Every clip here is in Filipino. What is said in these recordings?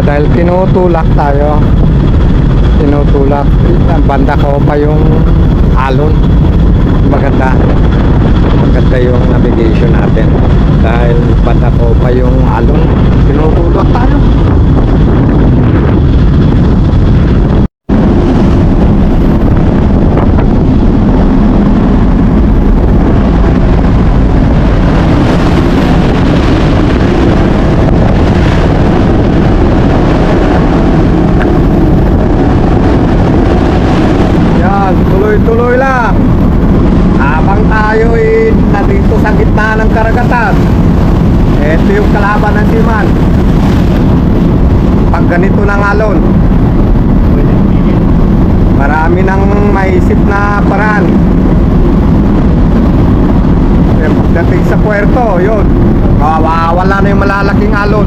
Dahil tinutulak tayo. Tinutulak. Ang banda ko pa yung alon. Maganda. Maganda yung navigation natin. Dahil banda ko pa yung alon. Tinutulak tayo. Yan, tuloy-tuloy lang. Habang tayo ay nandito sa gitna ng karagatan. Ito yung kalaban ng Siman. Pag ganito ng alon, marami nang maisip na paraan. Eh, pagdating sa puerto, yun. Mawawala na yung malalaking alon.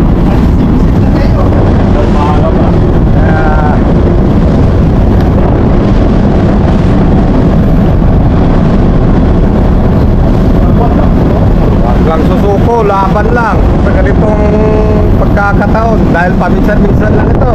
Wag lang susuko, laban lang sa ganitong pagkakataon dahil paminsan-minsan lang ito.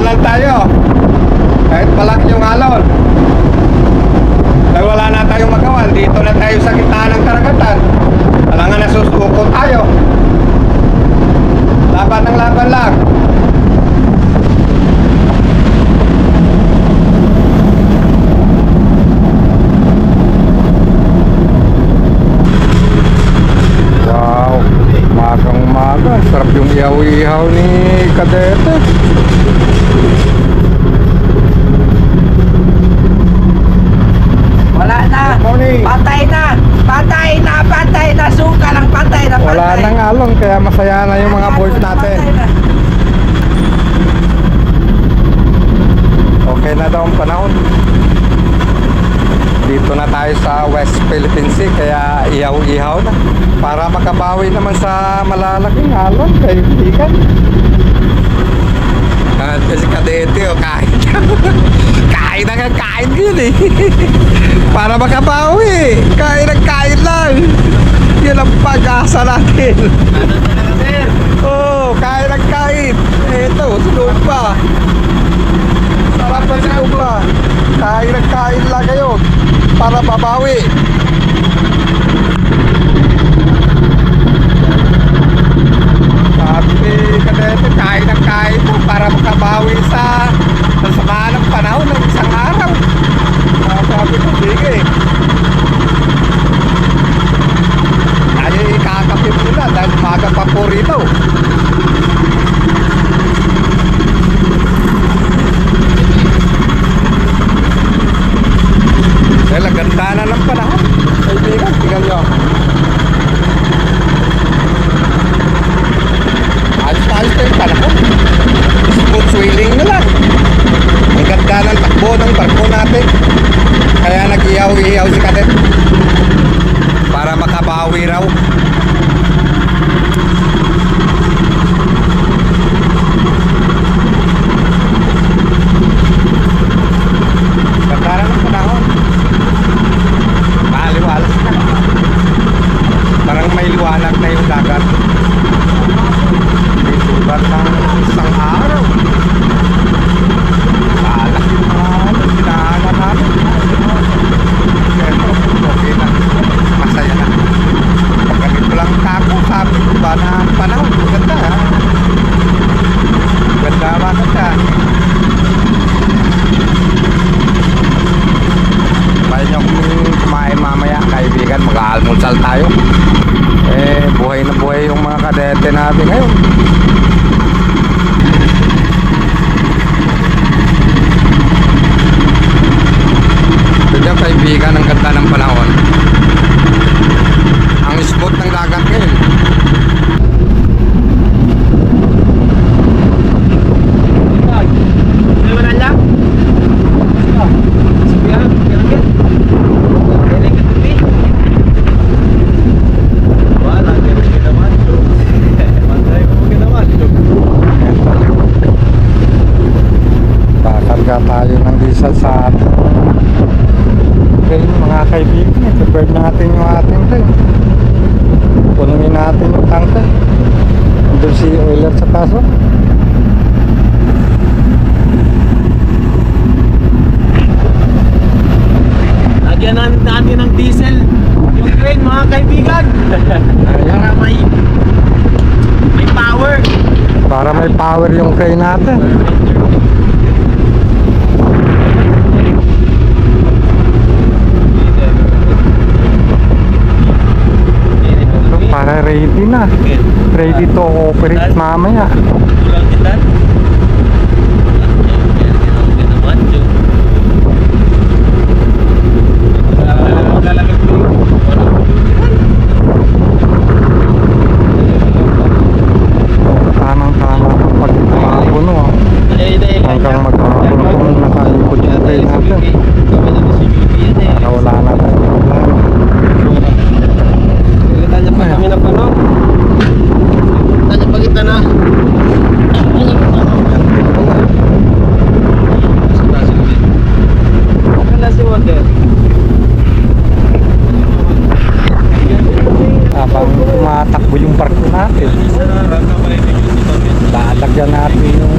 Laban lang tayo. Kahit malaki yung alon. Dahil wala na tayong magawa. Dito na tayo sa gitna ng karagatan. Wala nga nasusuko tayo. Laban ng laban lang. Wow, magang maga. Sarap yung ihaw-ihaw ni Kadete. Wala na. Morning. Patay na. Patay na. Patay na. Suka lang. Patay na. Patay. Wala nang alon kaya masaya na yung mga boys natin. Okay na daw ang panahon. Dito na tayo sa West Philippine Sea kaya ihaw-ihaw na. Para makabawi naman sa malalaking alon kaibigan. At kasi kadete o kain. kain na kain yun eh. Para makabawi. Kain na kain lang. Yun ang pag-asa natin. Oo, oh, kain na kain. Eto, sunod pa. Sarap na si Kumba. Kain na kain lang kayo para babawi. Sabi kadete, kain na kain mo para makabawi sa sa sama ng panahon ng isang araw. Ah, Sabi ko, sige. Tayo ikakapit nila dahil maga pa po rito. Dahil ang ganda na ng panahon. Kaibigan, tingnan nyo. Ayos na ayos na yung panahon. Smooth sailing na lang. Ang ganda ng takbo ng barko natin. Kaya nag-ihaw-ihaw si Kadet. Para makabawi raw. Ganda na ng panahon. Maliwalas na. Parang may liwanag na yung dagat. Hindi tulad ng isang araw. Alak yung mga ano, dinaanan natin. Pero okay na. Masaya na. Pag ganito lang kako, sabi ko ba na ang panahon. Ganda ha. Ganda ba ganda. Kaya nyo kung kumain mamaya, kaibigan, mag-aalmusal tayo. Eh, buhay na buhay yung mga kadete natin ngayon. Kaya kaibigan, ang ganda ng panahon. kalsada okay ano. mga kaibigan i-prepare natin yung ating tank pununin natin yung tanke doon si oiler sa kaso oh. lagyan natin ng diesel. Yung crane mga kaibigan. Para may may power. Para may power yung crane natin. Ready to operate mamaya. Tulang kita. Tamang tama ang pagkakapuno. ah. Hanggang maghapon kung nakaikot yung crane natin. Para wala na tayong problema. Tanya pa kami ng panon. Tanya pa kita na. Kala si Wonder. Habang tumatakbo yung barko natin. Lalagyan natin yung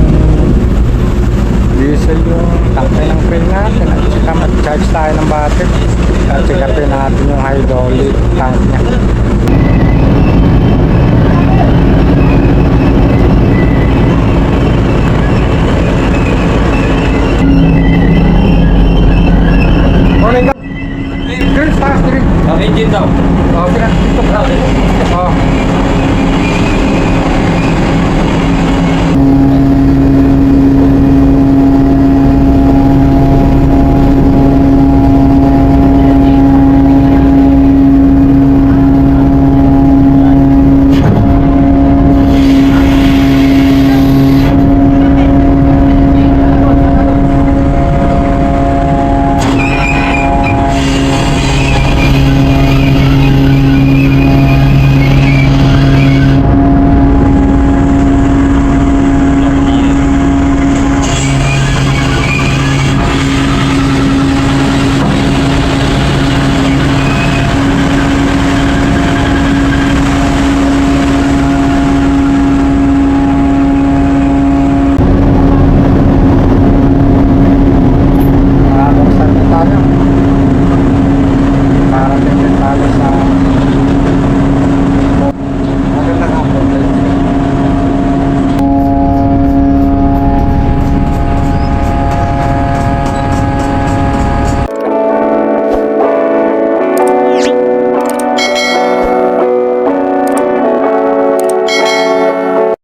diesel yung tangke ng crane natin at saka mag-charge tayo ng battery at sikapin natin yung hydraulic tank niya.